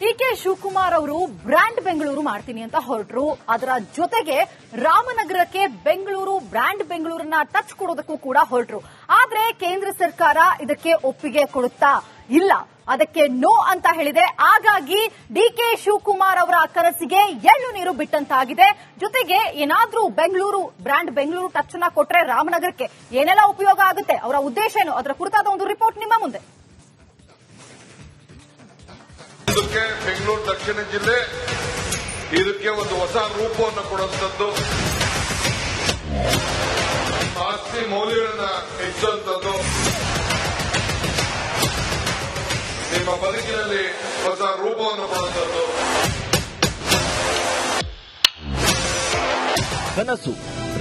D K Shivakumar ಅವರು brand Bengaluru ಮಾಡ್ತೀನಿ ಅಂತ ಹೊರಟರು. ಅದರ ಜೊತೆಗೆ ರಾಮನಗರಕ್ಕೆ ಬೆಂಗಳೂರು, ಬ್ರ್ಯಾಂಡ್ ಬೆಂಗಳೂರನ್ನ ಟಚ್ ಕೊಡೋದಕ್ಕೂ ಕೂಡ ಹೊರಟರು. ಆದ್ರೆ ಕೇಂದ್ರ ಸರ್ಕಾರ ಇದಕ್ಕೆ ಒಪ್ಪಿಗೆ ಕೊಡುತ್ತಾ ಇಲ್ಲ. ಅದಕ್ಕೆ ನೋ ಅಂತ ಹೇಳಿದೆ. ಹಾಗಾಗಿ ಡಿ ಕೆ ಶಿವಕುಮಾರ್ ಅವರ ಕನಸಿಗೆ ಎಳ್ಳು ನೀರು ಬಿಟ್ಟಂತಾಗಿದೆ. ಜೊತೆಗೆ ಏನಾದ್ರೂ ಬೆಂಗಳೂರು, ಬ್ರ್ಯಾಂಡ್ ಬೆಂಗಳೂರು ಟಚ್ ಅನ್ನ ಕೊಟ್ರೆ ರಾಮನಗರಕ್ಕೆ ಏನೆಲ್ಲ ಉಪಯೋಗ ಆಗುತ್ತೆ? ಅವರ ಉದ್ದೇಶ ಏನು? ಅದರ ಕುರಿತಾದ ಒಂದು ರಿಪೋರ್ಟ್ ನಿಮ್ಮ ಮುಂದೆ. ಇದಕ್ಕೆ ಬೆಂಗಳೂರು ದಕ್ಷಿಣ ಜಿಲ್ಲೆ ಇದಕ್ಕೆ ಒಂದು ಹೊಸ ರೂಪವನ್ನು ಕೊಡುವಂಥದ್ದು. ಆಸ್ತಿ ಮೌಲ್ಯಗಳನ್ನ ಹೆಚ್ಚುವಂಥದ್ದು. ನಿಮ್ಮ ಬದುಕಿನಲ್ಲಿ ಹೊಸ ರೂಪವನ್ನು ಕೊಡುವಂಥದ್ದು. ಕನಸು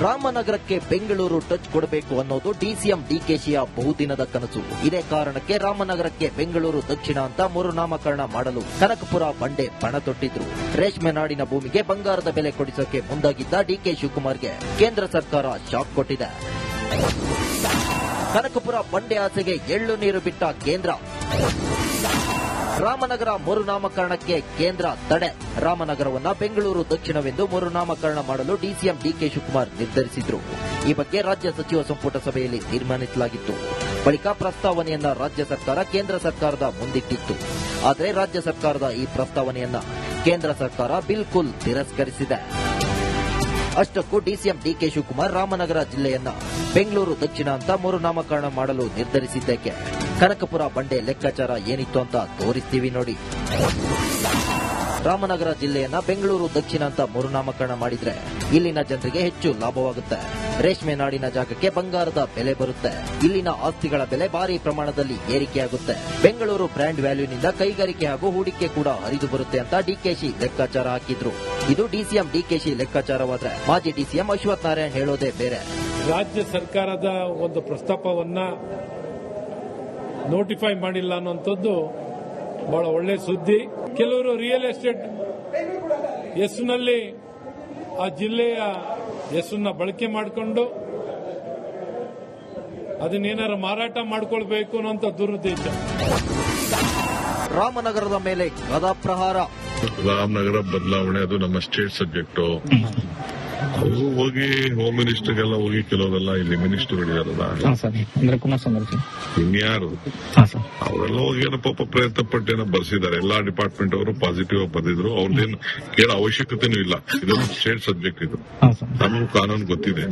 ರಾಮನಗರಕ್ಕೆ ಬೆಂಗಳೂರು ಟಚ್ ಕೊಡಬೇಕು ಅನ್ನೋದು ಡಿಸಿಎಂ ಡಿಕೆಶಿಯ ಬಹುದಿನದ ಕನಸು. ಇದೇ ಕಾರಣಕ್ಕೆ ರಾಮನಗರಕ್ಕೆ ಬೆಂಗಳೂರು ದಕ್ಷಿಣ ಅಂತ ಮರುನಾಮಕರಣ ಮಾಡಲು ಕನಕಪುರ ಬಂಡೆ ಪಣ ತೊಟ್ಟಿದ್ರು. ರೇಷ್ಮೆ ನಾಡಿನ ಭೂಮಿಗೆ ಬಂಗಾರದ ಬೆಲೆ ಕೊಡಿಸೋಕೆ ಮುಂದಾಗಿದ್ದ ಡಿಕೆ ಶಿವಕುಮಾರ್ಗೆ ಕೇಂದ್ರ ಸರ್ಕಾರ ಶಾಕ್ ಕೊಟ್ಟಿದೆ. ಕನಕಪುರ ಬಂಡೆ ಆಸೆಗೆ ಎಳ್ಳು ನೀರು ಬಿಟ್ಟ ಕೇಂದ್ರ. ರಾಮನಗರ ಮರುನಾಮಕರಣಕ್ಕೆ ಕೇಂದ್ರ ತಡೆ. ರಾಮನಗರವನ್ನ ಬೆಂಗಳೂರು ದಕ್ಷಿಣವೆಂದು ಮರುನಾಮಕರಣ ಮಾಡಲು ಡಿಸಿಎಂ ಡಿಕೆ ಶಿವಕುಮಾರ್ ನಿರ್ಧರಿಸಿದ್ರು. ಈ ಬಗ್ಗೆ ರಾಜ್ಯ ಸಚಿವ ಸಂಪುಟ ಸಭೆಯಲ್ಲಿ ತೀರ್ಮಾನಿಸಲಾಗಿತ್ತು. ಬಳಿಕ ಪ್ರಸ್ತಾವನೆಯನ್ನ ರಾಜ್ಯ ಸರ್ಕಾರ ಕೇಂದ್ರ ಸರ್ಕಾರದ ಮುಂದಿಟ್ಟಿತ್ತು. ಆದರೆ ರಾಜ್ಯ ಸರ್ಕಾರದ ಈ ಪ್ರಸ್ತಾವನೆಯನ್ನ ಕೇಂದ್ರ ಸರ್ಕಾರ ಬಿಲ್ಕುಲ್ ತಿರಸ್ಕರಿಸಿದೆ. ಅಷ್ಟಕ್ಕೂ ಡಿಸಿಎಂ ಡಿಕೆ ಶಿವಕುಮಾರ್ ರಾಮನಗರ ಜಿಲ್ಲೆಯನ್ನ ಬೆಂಗಳೂರು ದಕ್ಷಿಣ ಅಂತ ಮರುನಾಮಕರಣ ಮಾಡಲು ನಿರ್ಧರಿಸಿದ್ದಕ್ಕೆ ಕನಕಪುರ ಬಂಡೆ ಲೆಕ್ಕಾಚಾರ ಏನಿತ್ತು ಅಂತ ತೋರಿಸ್ತೀವಿ ನೋಡಿ. ರಾಮನಗರ ಜಿಲ್ಲೆಯನ್ನ ಬೆಂಗಳೂರು ದಕ್ಷಿಣ ಅಂತ ಮರುನಾಮಕರಣ ಮಾಡಿದ್ರೆ ಇಲ್ಲಿನ ಜನರಿಗೆ ಹೆಚ್ಚು ಲಾಭವಾಗುತ್ತೆ. ರೇಷ್ಮೆ ನಾಡಿನ ಜಾಗಕ್ಕೆ ಬಂಗಾರದ ಬೆಲೆ ಬರುತ್ತೆ. ಇಲ್ಲಿನ ಆಸ್ತಿಗಳ ಬೆಲೆ ಭಾರಿ ಪ್ರಮಾಣದಲ್ಲಿ ಏರಿಕೆಯಾಗುತ್ತೆ. ಬೆಂಗಳೂರು ಬ್ರ್ಯಾಂಡ್ ವ್ಯಾಲ್ಯೂನಿಂದ ಕೈಗಾರಿಕೆ ಹಾಗೂ ಹೂಡಿಕೆ ಕೂಡ ಹರಿದು ಬರುತ್ತೆ ಅಂತ ಡಿಕೆಶಿ ಲೆಕ್ಕಾಚಾರ ಹಾಕಿದ್ರು. ಇದು ಡಿಸಿಎಂ ಡಿಕೆಶಿ ಲೆಕ್ಕಾಚಾರವಾದ್ರೆ ಮಾಜಿ ಡಿಸಿಎಂ ಅಶ್ವಥ್ ನಾರಾಯಣ್ ಹೇಳೋದೇ ಬೇರೆ. ರಾಜ್ಯ ಸರ್ಕಾರದ ಒಂದು ಪ್ರಸ್ತಾಪವನ್ನ ನೋಟಿಫೈ ಮಾಡಿಲ್ಲ ಅನ್ನುವಂಥದ್ದು ಬಹಳ ಒಳ್ಳೆ ಸುದ್ದಿ. ಕೆಲವರು ರಿಯಲ್ ಎಸ್ಟೇಟ್ ಹೆಸರಿನಲ್ಲಿ ಆ ಜಿಲ್ಲೆಯ ಹೆಸರನ್ನ ಬಳಕೆ ಮಾಡಿಕೊಂಡು ಅದನ್ನೇನಾರು ಮಾರಾಟ ಮಾಡ್ಕೊಳ್ಬೇಕು ಅನ್ನೋಂಥ ದುರುದ್ದೇಶ ರಾಮನಗರದ ಮೇಲೆ ಗದಾ ಪ್ರಹಾರ. ರಾಮನಗರ ಬದಲಾವಣೆ ಅದು ನಮ್ಮ ಸ್ಟೇಟ್ ಸಬ್ಜೆಕ್ಟ್ ಅವರು ಹೋಗಿ ಹೋಮ್ ಮಿನಿಸ್ಟರ್ಗೆಲ್ಲ ಹೋಗಿ ಕೆಲವರೆಲ್ಲ ಇಲ್ಲಿ ಮಿನಿಸ್ಟರ್ಗಳಿದಾರಲ್ಲ ಅಂದ್ರೆ ಕುಮಾರಸ್ವಾಮಿ ಅವರು. ಇನ್ಯಾರು? ಅವರೆಲ್ಲ ಹೋಗಿ ಏನೋ ಪಾಪ ಪ್ರಯತ್ನ ಪಟ್ಟು ಏನೋ ಬರ್ಸಿದ್ದಾರೆ. ಎಲ್ಲಾ ಡಿಪಾರ್ಟ್ಮೆಂಟ್ ಅವರು ಪಾಸಿಟಿವ್ ಆಗಿ ಬಂದಿದ್ರು. ಅವ್ರದ್ದೇನು ಕೇಳೋ ಅವಶ್ಯಕತೆನೂ ಇಲ್ಲ. ಇದು ಸ್ಟೇಟ್ ಸಬ್ಜೆಕ್ಟ್ ಇದು. ನಮಗೂ ಕಾನೂನು ಗೊತ್ತಿದೆ.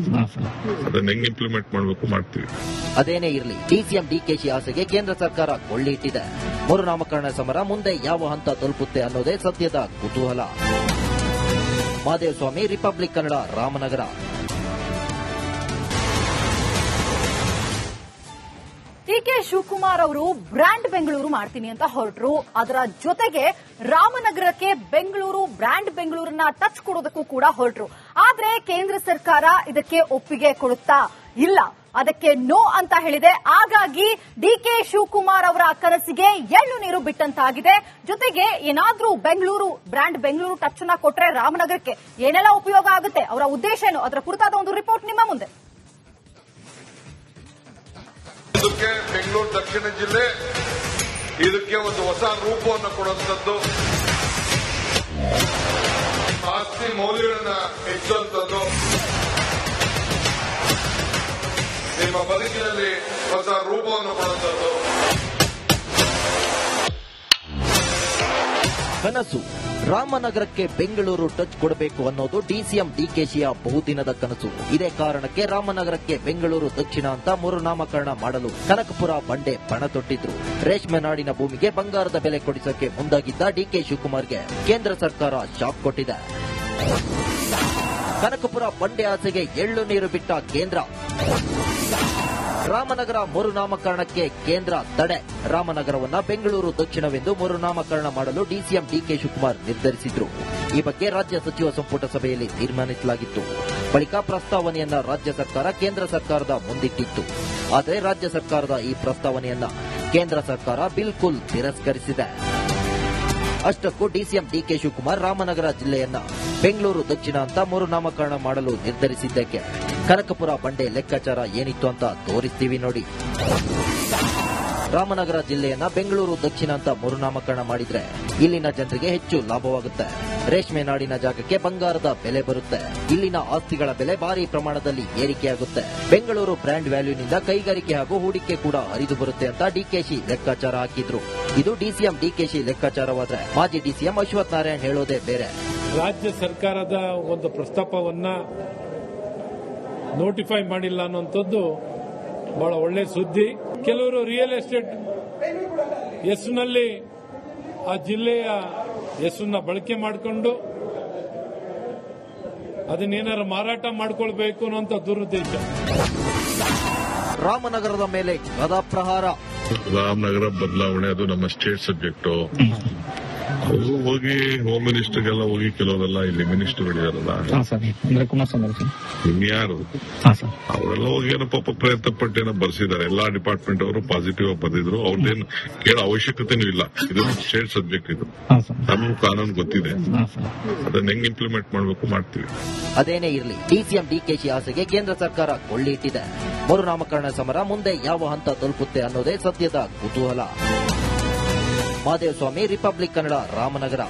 ಅದನ್ನ ಹೆಂಗ್ ಇಂಪ್ಲಿಮೆಂಟ್ ಮಾಡಬೇಕು ಮಾಡ್ತೀವಿ. ಅದೇನೇ ಇರಲಿ ಡಿಸಿಎಂ ಡಿಕೆಶಿ ಆಸೆಗೆ ಕೇಂದ್ರ ಸರ್ಕಾರ ಕೊಳ್ಳಿ ಇಟ್ಟಿದೆ. ಮರುನಾಮಕರಣ ಸಮರ ಮುಂದೆ ಯಾವ ಹಂತ ತಲುಪುತ್ತೆ ಅನ್ನೋದೇ ಸದ್ಯದ ಕುತೂಹಲ. ಮಹಾದೇವಸ್ವಾಮಿ ರಿಪಬ್ಲಿಕ್ ಕನ್ನಡ ರಾಮನಗರ. ಕೆ ಶಿವಕುಮಾರ್ ಅವರು ಬ್ರ್ಯಾಂಡ್ ಬೆಂಗಳೂರು ಮಾಡ್ತೀನಿ ಅಂತ ಹೊರಟರು. ಅದರ ಜೊತೆಗೆ ರಾಮನಗರಕ್ಕೆ ಬೆಂಗಳೂರು, ಬ್ರ್ಯಾಂಡ್ ಬೆಂಗಳೂರನ್ನ ಟಚ್ ಕೊಡೋದಕ್ಕೂ ಕೂಡ ಹೊರಟರು. ಆದರೆ ಕೇಂದ್ರ ಸರ್ಕಾರ ಇದಕ್ಕೆ ಒಪ್ಪಿಗೆ ಕೊಡುತ್ತಾ ಇಲ್ಲ. ಅದಕ್ಕೆ ನೋ ಅಂತ ಹೇಳಿದೆ. ಹಾಗಾಗಿ ಡಿ ಕೆ ಶಿವಕುಮಾರ್ ಅವರ ಕನಸಿಗೆ ಎಳ್ಳು ನೀರು ಬಿಟ್ಟಂತಾಗಿದೆ. ಜೊತೆಗೆ ಏನಾದ್ರೂ ಬೆಂಗಳೂರು, ಬ್ರ್ಯಾಂಡ್ ಬೆಂಗಳೂರು ಟಚ್ನ ಕೊಟ್ರೆ ರಾಮನಗರಕ್ಕೆ ಏನೆಲ್ಲ ಉಪಯೋಗ ಆಗುತ್ತೆ? ಅವರ ಉದ್ದೇಶ ಏನು? ಅದರ ಕುರಿತಾದ ಒಂದು ರಿಪೋರ್ಟ್ ನಿಮ್ಮ ಮುಂದೆ. ಇದಕ್ಕೆ ಬೆಂಗಳೂರು ದಕ್ಷಿಣ ಜಿಲ್ಲೆ ಇದಕ್ಕೆ ಒಂದು ಹೊಸ ರೂಪವನ್ನು ಕೊಡುವಂಥದ್ದು. ಆಸ್ತಿ ಮೌಲ್ಯಗಳನ್ನ ಹೆಚ್ಚುವಂಥದ್ದು. ನಿಮ್ಮ ಬದುಕಿನಲ್ಲಿ ಹೊಸ ರೂಪವನ್ನು ಕೊಡುವಂಥದ್ದು ಕನಸು. ರಾಮನಗರಕ್ಕೆ ಬೆಂಗಳೂರು ಟಚ್ ಕೊಡಬೇಕು ಅನ್ನೋದು ಡಿಸಿಎಂ ಡಿಕೆಶಿಯ ಬಹುದಿನದ ಕನಸು. ಇದೇ ಕಾರಣಕ್ಕೆ ರಾಮನಗರಕ್ಕೆ ಬೆಂಗಳೂರು ದಕ್ಷಿಣ ಅಂತ ಮರುನಾಮಕರಣ ಮಾಡಲು ಕನಕಪುರ ಬಂಡೆ ಪಣ ತೊಟ್ಟಿದ್ರು. ರೇಷ್ಮೆ ನಾಡಿನ ಭೂಮಿಗೆ ಬಂಗಾರದ ಬೆಲೆ ಕೊಡಿಸೋಕೆ ಮುಂದಾಗಿದ್ದ ಡಿಕೆ ಶಿವಕುಮಾರ್ಗೆ ಕೇಂದ್ರ ಸರ್ಕಾರ ಶಾಕ್ ಕೊಟ್ಟಿದೆ. ಕನಕಪುರ ಬಂಡೆ ಆಸೆಗೆ ಎಳ್ಳು ನೀರು ಬಿಟ್ಟ ಕೇಂದ್ರ. ರಾಮನಗರ ಮರುನಾಮಕರಣಕ್ಕೆ ಕೇಂದ್ರ ತಡೆ. ರಾಮನಗರವನ್ನ ಬೆಂಗಳೂರು ದಕ್ಷಿಣವೆಂದು ಮರುನಾಮಕರಣ ಮಾಡಲು ಡಿಸಿಎಂ ಡಿಕೆ ಶಿವಕುಮಾರ್ ನಿರ್ಧರಿಸಿದ್ರು. ಈ ಬಗ್ಗೆ ರಾಜ್ಯ ಸಚಿವ ಸಂಪುಟ ಸಭೆಯಲ್ಲಿ ತೀರ್ಮಾನಿಸಲಾಗಿತ್ತು. ಬಳಿಕ ಪ್ರಸ್ತಾವನೆಯನ್ನ ರಾಜ್ಯ ಸರ್ಕಾರ ಕೇಂದ್ರ ಸರ್ಕಾರದ ಮುಂದಿಟ್ಟಿತ್ತು. ಆದರೆ ರಾಜ್ಯ ಸರ್ಕಾರದ ಈ ಪ್ರಸ್ತಾವನೆಯನ್ನ ಕೇಂದ್ರ ಸರ್ಕಾರ ಬಿಲ್ಕುಲ್ ತಿರಸ್ಕರಿಸಿದೆ. ಅಷ್ಟಕ್ಕೂ ಡಿಸಿಎಂ ಡಿಕೆ ಶಿವಕುಮಾರ್ ರಾಮನಗರ ಜಿಲ್ಲೆಯನ್ನ ಬೆಂಗಳೂರು ದಕ್ಷಿಣ ಅಂತ ಮರುನಾಮಕರಣ ಮಾಡಲು ನಿರ್ಧರಿಸಿದ್ದಕ್ಕೆ ಕನಕಪುರ ಬಂಡೆ ಲೆಕ್ಕಾಚಾರ ಏನಿತ್ತು ಅಂತ ತೋರಿಸ್ತೀವಿ ನೋಡಿ. ರಾಮನಗರ ಜಿಲ್ಲೆಯನ್ನ ಬೆಂಗಳೂರು ದಕ್ಷಿಣ ಅಂತ ಮರುನಾಮಕರಣ ಮಾಡಿದ್ರೆ ಇಲ್ಲಿನ ಜನರಿಗೆ ಹೆಚ್ಚು ಲಾಭವಾಗುತ್ತೆ. ರೇಷ್ಮೆ ನಾಡಿನ ಜಾಗಕ್ಕೆ ಬಂಗಾರದ ಬೆಲೆ ಬರುತ್ತೆ. ಇಲ್ಲಿನ ಆಸ್ತಿಗಳ ಬೆಲೆ ಭಾರಿ ಪ್ರಮಾಣದಲ್ಲಿ ಏರಿಕೆಯಾಗುತ್ತೆ. ಬೆಂಗಳೂರು ಬ್ರ್ಯಾಂಡ್ ವ್ಯಾಲ್ಯೂನಿಂದ ಕೈಗಾರಿಕೆ ಹಾಗೂ ಹೂಡಿಕೆ ಕೂಡ ಹರಿದು ಬರುತ್ತೆ ಅಂತ ಡಿಕೆಶಿ ಲೆಕ್ಕಾಚಾರ ಹಾಕಿದ್ರು. ಇದು ಡಿಸಿಎಂ ಡಿಕೆಶಿ ಲೆಕ್ಕಾಚಾರವಾದ್ರೆ ಮಾಜಿ ಡಿಸಿಎಂ ಅಶ್ವಥ್ ನಾರಾಯಣ್ ಹೇಳೋದೇ ಬೇರೆ. ರಾಜ್ಯ ಸರ್ಕಾರದ ಒಂದು ಪ್ರಸ್ತಾಪವನ್ನ ನೋಟಿಫೈ ಮಾಡಿಲ್ಲ ಅನ್ನುವಂಥದ್ದು ಬಹಳ ಒಳ್ಳೆ ಸುದ್ದಿ. ಕೆಲವರು ರಿಯಲ್ ಎಸ್ಟೇಟ್ ಹೆಸರಿನಲ್ಲಿ ಆ ಜಿಲ್ಲೆಯ ಹೆಸರನ್ನ ಬಳಕೆ ಮಾಡಿಕೊಂಡು ಅದನ್ನೇನಾರು ಮಾರಾಟ ಮಾಡ್ಕೊಳ್ಬೇಕು ಅನ್ನೋಂಥ ದುರುದ್ದೇಶ. ರಾಮನಗರದ ಮೇಲೆ ಗದಾಪ್ರಹಾರ ರಾಮನಗರ ಬದಲಾವಣೆ ಅದು ನಮ್ಮ ಸ್ಟೇಟ್ ಸಬ್ಜೆಕ್ಟ್ ಅವರು ಹೋಗಿ ಹೋಮ್ ಮಿನಿಸ್ಟರ್ಗೆಲ್ಲ ಹೋಗಿ ಕೆಲವರೆಲ್ಲ ಇಲ್ಲಿ ಮಿನಿಸ್ಟರ್ಗಳಿದಾರಲ್ಲ ಸರ್ ಅಂದ್ರೆ ಕುಮಾರಸ್ವಾಮಿ ಇನ್ಯಾರು? ಅವರೆಲ್ಲ ಹೋಗಿ ಏನೋ ಪಾಪ ಪ್ರಯತ್ನ ಪಟ್ಟೇನೋ ಬರ್ಸಿದ್ದಾರೆ. ಎಲ್ಲಾ ಡಿಪಾರ್ಟ್ಮೆಂಟ್ ಅವರು ಪಾಸಿಟಿವ್ ಆಗಿ ಬಂದಿದ್ರು. ಅವ್ರದ್ದೇನು ಕೇಳೋ ಅವಶ್ಯಕತೆನೂ ಇಲ್ಲ. ಇದು ಸ್ಟೇಟ್ ಸಬ್ಜೆಕ್ಟ್ ಇದು. ನಮ್ಗೆ ಸರ್. ಕಾನೂನು ಗೊತ್ತಿದೆ. ಅದನ್ನ ಹೆಂಗ್ ಇಂಪ್ಲಿಮೆಂಟ್ ಮಾಡಬೇಕು ಮಾಡ್ತೀವಿ. ಅದೇನೇ ಇರಲಿ ಡಿಸಿಎಂ ಡಿಕೆಶಿ ಆಸೆಗೆ ಕೇಂದ್ರ ಸರ್ಕಾರ ಕೊಳ್ಳಿ ಇಟ್ಟಿದೆ. ಮರುನಾಮಕರಣ ಸಮರ ಮುಂದೆ ಯಾವ ಹಂತ ತಲುಪುತ್ತೆ ಅನ್ನೋದೇ ಸದ್ಯದ ಕುತೂಹಲ. ಮಹದೇವಸ್ವಾಮಿ ರಿಪಬ್ಲಿಕ್ ಕನ್ನಡ ರಾಮನಗರ.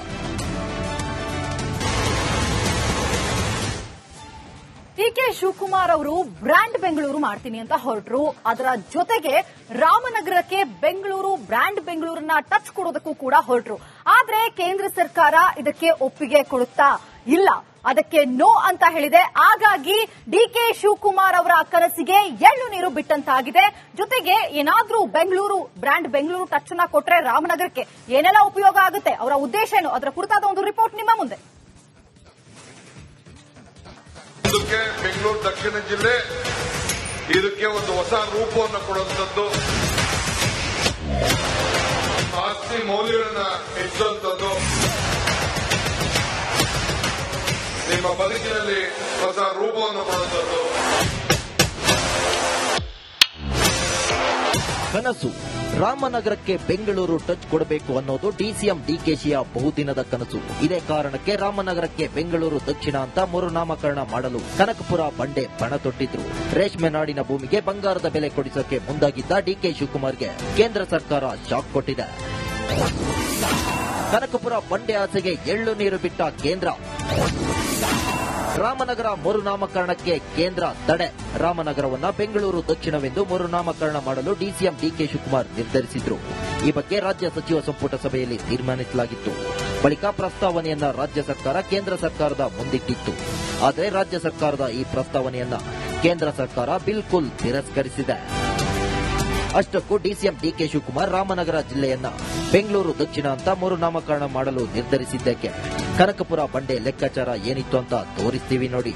ಡಿಕೆ ಶಿವಕುಮಾರ್ ಅವರು ಬ್ರ್ಯಾಂಡ್ ಬೆಂಗಳೂರು ಮಾಡ್ತೀನಿ ಅಂತ ಹೊರಟರು. ಅದರ ಜೊತೆಗೆ ರಾಮನಗರಕ್ಕೆ ಬೆಂಗಳೂರು, ಬ್ರ್ಯಾಂಡ್ ಬೆಂಗಳೂರನ್ನ ಟಚ್ ಕೊಡೋದಕ್ಕೂ ಕೂಡ ಹೊರಟರು. ಆದರೆ ಕೇಂದ್ರ ಸರ್ಕಾರ ಇದಕ್ಕೆ ಒಪ್ಪಿಗೆ ಕೊಡುತ್ತಾ ಇಲ್ಲ. ಅದಕ್ಕೆ ನೋ ಅಂತ ಹೇಳಿದೆ. ಹಾಗಾಗಿ ಡಿ ಕೆ ಶಿವಕುಮಾರ್ ಅವರ ಕನಸಿಗೆ ಎಳ್ಳು ನೀರು ಬಿಟ್ಟಂತಾಗಿದೆ. ಜೊತೆಗೆ ಏನಾದ್ರೂ ಬೆಂಗಳೂರು, ಬ್ರ್ಯಾಂಡ್ ಬೆಂಗಳೂರು ಟಚ್ನ ಕೊಟ್ರೆ ರಾಮನಗರಕ್ಕೆ ಏನೆಲ್ಲ ಉಪಯೋಗ ಆಗುತ್ತೆ? ಅವರ ಉದ್ದೇಶ ಏನು? ಅದರ ಕುರಿತಾದ ಒಂದು ರಿಪೋರ್ಟ್ ನಿಮ್ಮ ಮುಂದೆ. ಬೆಂಗಳೂರು ದಕ್ಷಿಣ ಜಿಲ್ಲೆ ಇದಕ್ಕೆ ಒಂದು ಹೊಸ ರೂಪವನ್ನು ಕೊಡುವಂಥದ್ದು. ಆಸ್ತಿ ಮೌಲ್ಯಗಳನ್ನ ಹೆಚ್ಚುವಂಥದ್ದು. ನಿಮ್ಮ ಬದುಕಿನಲ್ಲಿ ಹೊಸ ರೂಪವನ್ನು ಪಡೆದದ್ದು ಕನಸು. ರಾಮನಗರಕ್ಕೆ ಬೆಂಗಳೂರು ಟಚ್ ಕೊಡಬೇಕು ಅನ್ನೋದು ಡಿಸಿಎಂ ಡಿಕೆಶಿಯ ಬಹುದಿನದ ಕನಸು. ಇದೇ ಕಾರಣಕ್ಕೆ ರಾಮನಗರಕ್ಕೆ ಬೆಂಗಳೂರು ದಕ್ಷಿಣ ಅಂತ ಮರುನಾಮಕರಣ ಮಾಡಲು ಕನಕಪುರ ಬಂಡೆ ಪಣ ತೊಟ್ಟಿದ್ರು. ರೇಷ್ಮೆ ನಾಡಿನ ಭೂಮಿಗೆ ಬಂಗಾರದ ಬೆಲೆ ಕೊಡಿಸೋಕೆ ಮುಂದಾಗಿದ್ದ ಡಿಕೆ ಶಿವಕುಮಾರ್ಗೆ ಕೇಂದ್ರ ಸರ್ಕಾರ ಶಾಕ್ ಕೊಟ್ಟಿದೆ. ಕನಕಪುರ ಬಂಡೆ ಆಸೆಗೆ ಎಳ್ಳು ನೀರು ಬಿಟ್ಟ ಕೇಂದ್ರ. ರಾಮನಗರ ಮರುನಾಮಕರಣಕ್ಕೆ ಕೇಂದ್ರ ತಡೆ. ರಾಮನಗರವನ್ನ ಬೆಂಗಳೂರು ದಕ್ಷಿಣವೆಂದು ಮರುನಾಮಕರಣ ಮಾಡಲು ಡಿಸಿಎಂ ಡಿಕೆ ಶಿವಕುಮಾರ್ ನಿರ್ಧರಿಸಿದ್ರು. ಈ ಬಗ್ಗೆ ರಾಜ್ಯ ಸಚಿವ ಸಂಪುಟ ಸಭೆಯಲ್ಲಿ ತೀರ್ಮಾನಿಸಲಾಗಿತ್ತು. ಬಳಿಕ ಪ್ರಸ್ತಾವನೆಯನ್ನ ರಾಜ್ಯ ಸರ್ಕಾರ ಕೇಂದ್ರ ಸರ್ಕಾರದ ಮುಂದಿಟ್ಟಿತ್ತು. ಆದರೆ ರಾಜ್ಯ ಸರ್ಕಾರದ ಈ ಪ್ರಸ್ತಾವನೆಯನ್ನ ಕೇಂದ್ರ ಸರ್ಕಾರ ಬಿಲ್ಕುಲ್ ತಿರಸ್ಕರಿಸಿದೆ. ಅಷ್ಟಕ್ಕೂ ಡಿಸಿಎಂ ಡಿಕೆ ಶಿವಕುಮಾರ್ ರಾಮನಗರ ಜಿಲ್ಲೆಯನ್ನ ಬೆಂಗಳೂರು ದಕ್ಷಿಣ ಅಂತ ಮರುನಾಮಕರಣ ಮಾಡಲು ನಿರ್ಧರಿಸಿದ್ದಕ್ಕೆ. ಕನಕಪುರ ಬಂಡೆ ಲೆಕ್ಕಾಚಾರ ಏನಿತ್ತು ಅಂತ ತೋರಿಸ್ತೀವಿ ನೋಡಿ.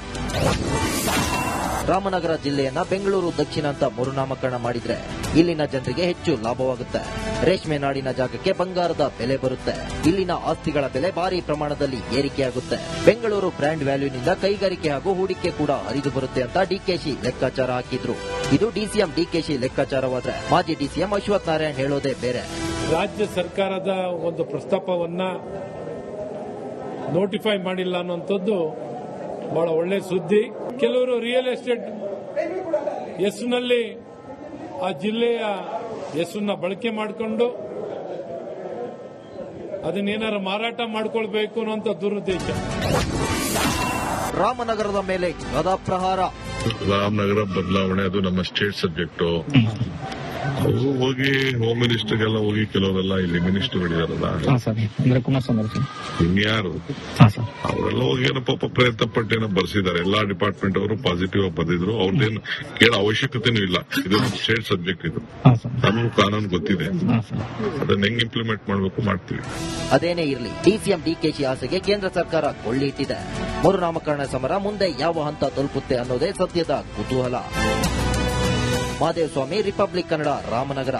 ರಾಮನಗರ ಜಿಲ್ಲೆಯನ್ನ ಬೆಂಗಳೂರು ದಕ್ಷಿಣ ಅಂತ ಮರುನಾಮಕರಣ ಮಾಡಿದ್ರೆ ಇಲ್ಲಿನ ಜನರಿಗೆ ಹೆಚ್ಚು ಲಾಭವಾಗುತ್ತೆ. ರೇಷ್ಮೆ ನಾಡಿನ ಜಾಗಕ್ಕೆ ಬಂಗಾರದ ಬೆಲೆ ಬರುತ್ತೆ. ಇಲ್ಲಿನ ಆಸ್ತಿಗಳ ಬೆಲೆ ಭಾರಿ ಪ್ರಮಾಣದಲ್ಲಿ ಏರಿಕೆಯಾಗುತ್ತೆ. ಬೆಂಗಳೂರು ಬ್ರ್ಯಾಂಡ್ ವ್ಯಾಲ್ಯೂನಿಂದ ಕೈಗಾರಿಕೆ ಹಾಗೂ ಹೂಡಿಕೆ ಕೂಡ ಹರಿದು ಬರುತ್ತೆ ಅಂತ ಡಿಕೆಶಿ ಲೆಕ್ಕಾಚಾರ ಹಾಕಿದ್ರು. ಇದು ಡಿಸಿಎಂ ಡಿಕೆಶಿ ಲೆಕ್ಕಾಚಾರವಾದ್ರೆ ಮಾಜಿ ಡಿಸಿಎಂ ಅಶ್ವಥ್ ನಾರಾಯಣ್ ಹೇಳೋದೇ ಬೇರೆ. ರಾಜ್ಯ ಸರ್ಕಾರದ ಒಂದು ಪ್ರಸ್ತಾಪವನ್ನ ನೋಟಿಫೈ ಮಾಡಿಲ್ಲ ಅನ್ನುವಂಥದ್ದು ಬಹಳ ಒಳ್ಳೆ ಸುದ್ದಿ. ಕೆಲವರು ರಿಯಲ್ ಎಸ್ಟೇಟ್ ಹೆಸರಿನಲ್ಲಿ ಆ ಜಿಲ್ಲೆಯ ಹೆಸರನ್ನ ಬಳಕೆ ಮಾಡಿಕೊಂಡು ಅದನ್ನೇನಾರು ಮಾರಾಟ ಮಾಡ್ಕೊಳ್ಬೇಕು ಅನ್ನೋಂಥ ದುರುದ್ದೇಶ. ರಾಮನಗರದ ಮೇಲೆ ಗದಾಪ್ರಹಾರ ರಾಮನಗರ ಬದಲಾವಣೆ ಅದು ನಮ್ಮ ಸ್ಟೇಟ್ ಸಬ್ಜೆಕ್ಟ್ ಅವರು ಹೋಗಿ ಹೋಮ್ ಮಿನಿಸ್ಟರ್ಗೆಲ್ಲ ಹೋಗಿ ಕೆಲವರೆಲ್ಲ ಇಲ್ಲಿ ಮಿನಿಸ್ಟರ್ಗಳಿದಾರಲ್ಲ ಹಾ ಸರ್ ಅಂದ್ರೆ ಕುಮಾರಸ್ವಾಮಿ ಇನ್ಯಾರು? ಅವರೆಲ್ಲ ಹೋಗಿ ಏನೋ ಪಾಪ ಪ್ರಯತ್ನ ಪಟ್ಟೇನೋ ಬರ್ಸಿದ್ದಾರೆ. ಎಲ್ಲಾ ಡಿಪಾರ್ಟ್ಮೆಂಟ್ ಅವರು ಪಾಸಿಟಿವ್ ಆಗಿ ಬಂದಿದ್ರು. ಅವ್ರದ್ದೇನು ಕೇಳೋ ಅವಶ್ಯಕತೆನೂ ಇಲ್ಲ. ಇದು ಸ್ಟೇಟ್ ಸಬ್ಜೆಕ್ಟ್ ಇದು. ನಮಗೂ ಕಾನೂನು ಗೊತ್ತಿದೆ. ಅದನ್ನ ಹೆಂಗ್ ಇಂಪ್ಲಿಮೆಂಟ್ ಮಾಡಬೇಕು ಮಾಡ್ತೀವಿ. ಅದೇನೇ ಇರಲಿ ಡಿಸಿಎಂ ಡಿಕೆಶಿ ಆಸೆಗೆ ಕೇಂದ್ರ ಸರ್ಕಾರ ಕೊಳ್ಳಿ ಇಟ್ಟಿದೆ ಮರುನಾಮಕರಣ ಸಮರ ಮುಂದೆ ಯಾವ ಹಂತ ತಲುಪುತ್ತೆ ಅನ್ನೋದೇ ಸದ್ಯದ ಕುತೂಹಲ. ಮಹದೇವಸ್ವಾಮಿ ರಿಪಬ್ಲಿಕ್ ಕನ್ನಡ ರಾಮನಗರ.